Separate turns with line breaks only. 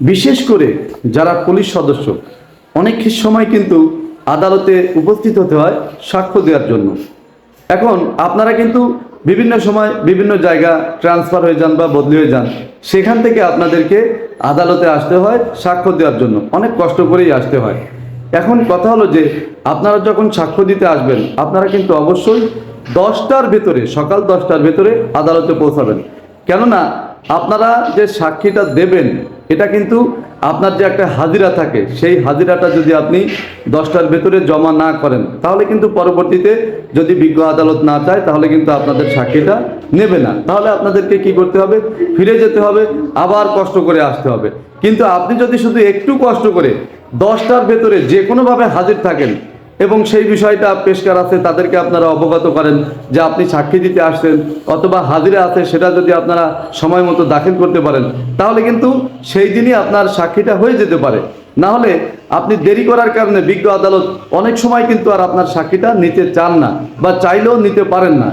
বিশেষ করে যারা পুলিশ সদস্য, অনেক সময় কিন্তু আদালতে উপস্থিত হতে হয় সাক্ষ্য দেওয়ার জন্য। এখন আপনারা কিন্তু বিভিন্ন সময় বিভিন্ন জায়গা ট্রান্সফার হয়ে যান বা বদলি হয়ে যান, সেখান থেকে আপনাদেরকে আদালতে আসতে হয় সাক্ষ্য দেওয়ার জন্য। অনেক কষ্ট করেই আসতে হয়। এখন কথা হলো যে, আপনারা যখন সাক্ষ্য দিতে আসবেন, আপনারা কিন্তু অবশ্যই দশটার ভেতরে, সকাল দশটার ভেতরে আদালতে পৌঁছাবেন। কেননা আপনারা যে সাক্ষীটা দেবেন, এটা কিন্তু আপনার যে একটা হাজিরা থাকে, সেই হাজিরাটা যদি আপনি দশটার ভেতরে জমা না করেন, তাহলে কিন্তু পরবর্তীতে যদি বিজ্ঞ আদালত না চায়, তাহলে কিন্তু আপনাদের সাক্ষীটা নেবে না। তাহলে আপনাদেরকে কি করতে হবে? ফিরে যেতে হবে, আবার কষ্ট করে আসতে হবে। কিন্তু আপনি যদি শুধু একটু কষ্ট করে দশটার ভেতরে যে কোনোভাবে হাজির থাকেন এবং সেই বিষয়টা পেশকার আছে, তাদেরকে আপনারা অবগত করেন যে আপনি সাক্ষী দিতে আসছেন অথবা হাজিরে আছে, সেটা যদি আপনারা সময় মতো দাখিল করতে পারেন, তাহলে কিন্তু সেই দিনই আপনার সাক্ষীটা হয়ে যেতে পারে। না হলে আপনি দেরি করার কারণে বিজ্ঞ আদালত অনেক সময় কিন্তু আর আপনার সাক্ষীটা নিতে চান না বা চাইলেও নিতে পারেন না।